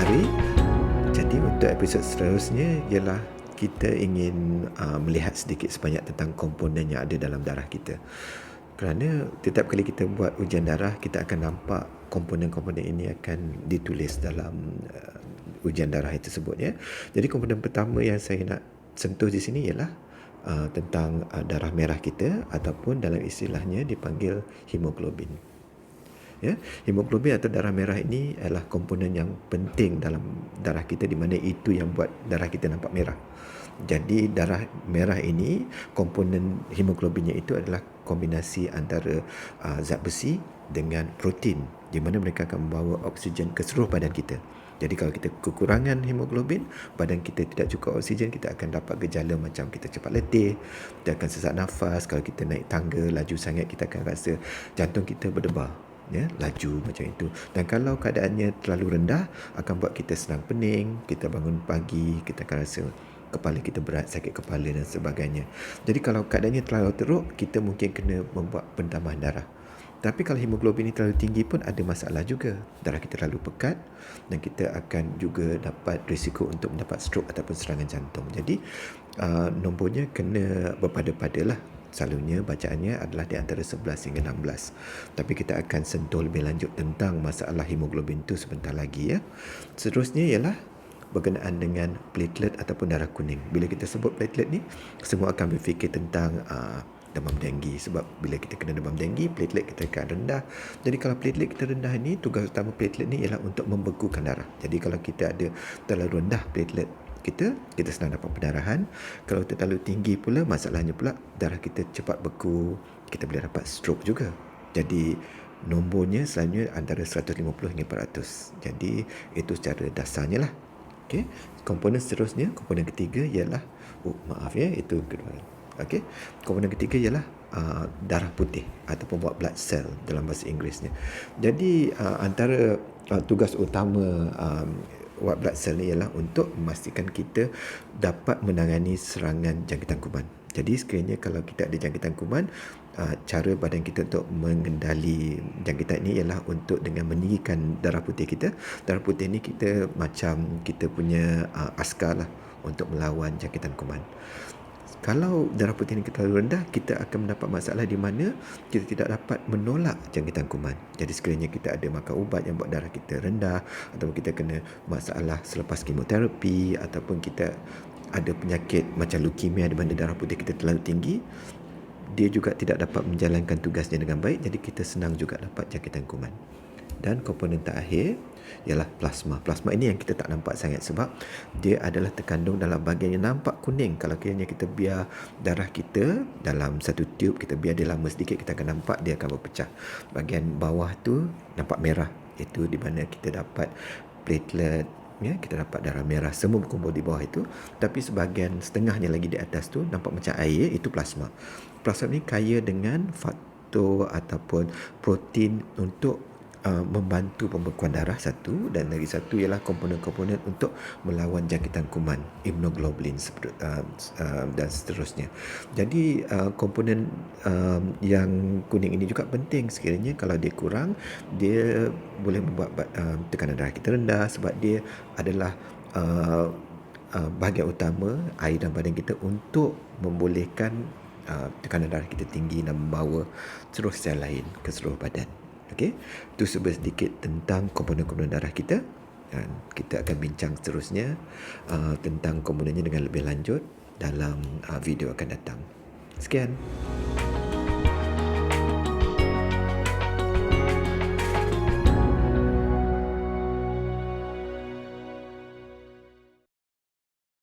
hari. Jadi untuk episod seterusnya ialah kita ingin uh, melihat sedikit sebanyak tentang komponen yang ada dalam darah kita. Kerana setiap kali kita buat ujian darah, kita akan nampak komponen-komponen ini akan ditulis dalam uh, ujian darah itu tersebut ya. Jadi komponen pertama yang saya nak sentuh di sini ialah uh, tentang uh, darah merah kita ataupun dalam istilahnya dipanggil hemoglobin ya. Hemoglobin atau darah merah ini adalah komponen yang penting dalam darah kita di mana itu yang buat darah kita nampak merah. Jadi darah merah ini komponen hemoglobinnya itu adalah kombinasi antara uh, zat besi dengan protein di mana mereka akan membawa oksigen ke seluruh badan kita. Jadi kalau kita kekurangan hemoglobin, badan kita tidak cukup oksigen, kita akan dapat gejala macam kita cepat letih, kita akan sesak nafas, kalau kita naik tangga laju sangat, kita akan rasa jantung kita berdebar ya laju macam itu dan kalau keadaannya terlalu rendah akan buat kita senang pening kita bangun pagi kita akan rasa kepala kita berat sakit kepala dan sebagainya jadi kalau keadaannya terlalu teruk kita mungkin kena membuat pentambahan darah tapi kalau hemoglobin ini terlalu tinggi pun ada masalah juga. Darah kita terlalu pekat dan kita akan juga dapat risiko untuk mendapat stroke ataupun serangan jantung. Jadi uh, nombornya kena berpada-pada lah selalunya bacaannya adalah di antara 11 hingga 16. Tapi kita akan sentuh lebih lanjut tentang masalah hemoglobin itu sebentar lagi ya. Seterusnya ialah berkenaan dengan platelet ataupun darah kuning. Bila kita sebut platelet ni, semua akan berfikir tentang uh, demam denggi sebab bila kita kena demam denggi platelet kita akan rendah jadi kalau platelet kita rendah ni tugas utama platelet ni ialah untuk membekukan darah jadi kalau kita ada terlalu rendah platelet kita kita senang dapat pendarahan kalau terlalu tinggi pula masalahnya pula darah kita cepat beku kita boleh dapat stroke juga jadi nombornya selalunya antara 150 hingga 400 jadi itu secara dasarnya lah okay. komponen seterusnya komponen ketiga ialah oh, maaf ya itu kedua okay. komponen ketiga ialah uh, darah putih ataupun buat blood cell dalam bahasa Inggerisnya jadi uh, antara uh, tugas utama um, white blood cell ni ialah untuk memastikan kita dapat menangani serangan jangkitan kuman. Jadi sekiranya kalau kita ada jangkitan kuman, uh, cara badan kita untuk mengendali jangkitan ini ialah untuk dengan meninggikan darah putih kita. Darah putih ini kita macam kita punya uh, askar lah untuk melawan jangkitan kuman kalau darah putih ini terlalu rendah, kita akan mendapat masalah di mana kita tidak dapat menolak jangkitan kuman. Jadi sekiranya kita ada makan ubat yang buat darah kita rendah atau kita kena masalah selepas kemoterapi ataupun kita ada penyakit macam leukemia di mana darah putih kita terlalu tinggi, dia juga tidak dapat menjalankan tugasnya dengan baik jadi kita senang juga dapat jangkitan kuman dan komponen terakhir ialah plasma. Plasma ini yang kita tak nampak sangat sebab dia adalah terkandung dalam bahagian yang nampak kuning. Kalau kiranya kita biar darah kita dalam satu tube, kita biar dia lama sedikit, kita akan nampak dia akan berpecah. Bahagian bawah tu nampak merah. Itu di mana kita dapat platelet, ya, kita dapat darah merah semua berkumpul di bawah itu. Tapi sebahagian setengahnya lagi di atas tu nampak macam air, itu plasma. Plasma ini kaya dengan faktor ataupun protein untuk uh, membantu pembekuan darah satu dan lagi satu ialah komponen-komponen untuk melawan jangkitan kuman immunoglobulin uh, uh, dan seterusnya. Jadi uh, komponen uh, yang kuning ini juga penting sekiranya kalau dia kurang dia boleh membuat uh, tekanan darah kita rendah sebab dia adalah uh, uh, bahagian utama air dalam badan kita untuk membolehkan uh, tekanan darah kita tinggi dan membawa seluruh sel lain ke seluruh badan. Okey, itu sedikit tentang komponen-komponen darah kita dan kita akan bincang seterusnya uh, tentang komponennya dengan lebih lanjut dalam uh, video akan datang. Sekian.